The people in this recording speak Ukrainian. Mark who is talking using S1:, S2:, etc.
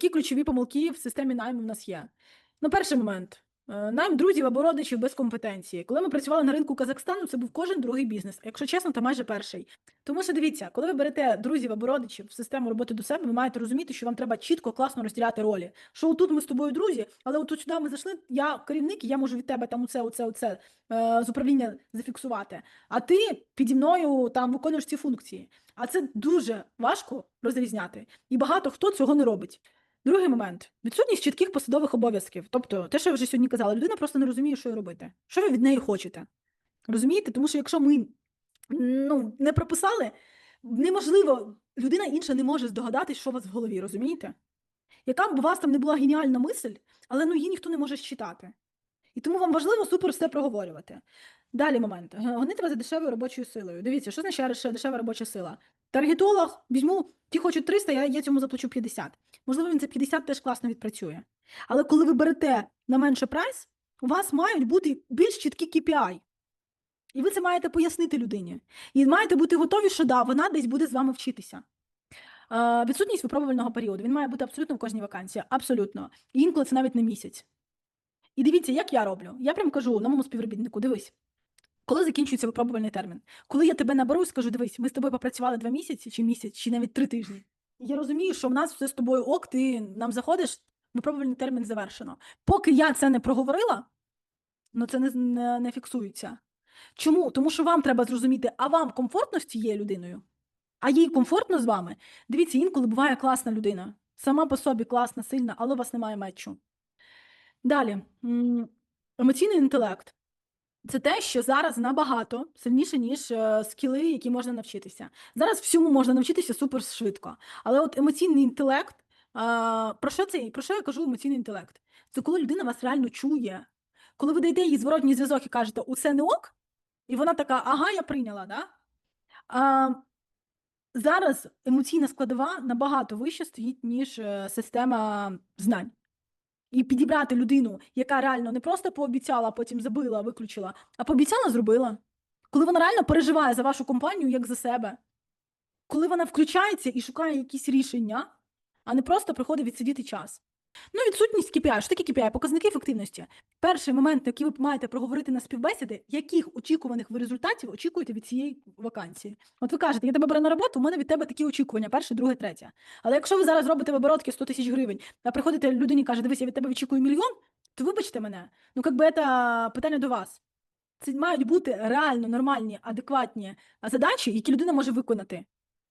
S1: Які ключові помилки в системі найму в нас є? Ну, перший момент. Е, Найм друзів або родичів без компетенції. Коли ми працювали на ринку Казахстану, це був кожен другий бізнес. Якщо чесно, то майже перший. Тому що дивіться, коли ви берете друзів або родичів в систему роботи до себе, ви маєте розуміти, що вам треба чітко, класно розділяти ролі. Що отут ми з тобою друзі, але отут сюди ми зайшли. Я керівник, і я можу від тебе там оце, оце, оце е, з управління зафіксувати. А ти піді мною там виконуєш ці функції. А це дуже важко розрізняти. І багато хто цього не робить. Другий момент відсутність чітких посадових обов'язків. Тобто, те, що я вже сьогодні казала, людина просто не розуміє, що робити. Що ви від неї хочете? Розумієте? Тому що якщо ми ну, не прописали, неможливо, людина інша не може здогадатись, що у вас в голові, розумієте? Яка б у вас там не була геніальна мисль, але ну, її ніхто не може считати. І тому вам важливо супер все проговорювати. Далі момент. Г- Гонити вас за дешевою робочою силою. Дивіться, що означає дешева робоча сила? Таргетолог, візьму, ті хочуть 300, я, я цьому заплачу 50. Можливо, він за 50 теж класно відпрацює. Але коли ви берете на менше прайс, у вас мають бути більш чіткі KPI. І ви це маєте пояснити людині. І маєте бути готові, що да, вона десь буде з вами вчитися. Е, відсутність випробувального періоду. Він має бути абсолютно в кожній вакансії. Абсолютно. І інколи це навіть не місяць. І дивіться, як я роблю. Я прям кажу на моєму співробітнику: дивись, коли закінчується випробувальний термін, коли я тебе наберу і скажу, дивись, ми з тобою попрацювали два місяці, чи місяць, чи навіть три тижні. Я розумію, що в нас все з тобою ок, ти нам заходиш, випробувальний термін завершено. Поки я це не проговорила, ну це не, не, не фіксується. Чому? Тому що вам треба зрозуміти, а вам комфортно з цією людиною? А їй комфортно з вами? Дивіться, інколи буває класна людина. Сама по собі класна, сильна, але у вас немає мечу. Далі, емоційний інтелект. Це те, що зараз набагато сильніше, ніж е, скіли, які можна навчитися. Зараз всьому можна навчитися супер швидко. Але от емоційний інтелект, а, про що це? Про що я кажу емоційний інтелект? Це коли людина вас реально чує. Коли ви даєте їй зворотній зв'язок і кажете, усе не ок, і вона така, ага, я прийняла, да? А, зараз емоційна складова набагато вище стоїть, ніж е, система знань. І підібрати людину, яка реально не просто пообіцяла, потім забила, виключила, а пообіцяла, зробила. Коли вона реально переживає за вашу компанію як за себе, коли вона включається і шукає якісь рішення, а не просто приходить відсидіти час. Ну, відсутність KPI. Що таке KPI? Показники ефективності. Перший момент, який ви маєте проговорити на співбесіди, яких очікуваних ви результатів очікуєте від цієї вакансії. От ви кажете, я тебе беру на роботу, у мене від тебе такі очікування: перше, друге, третє. Але якщо ви зараз робите оборотки 100 тисяч гривень, а приходите людині і каже, дивись, я від тебе очікую мільйон, то вибачте мене. Ну, як би це питання до вас. Це мають бути реально нормальні, адекватні задачі, які людина може виконати.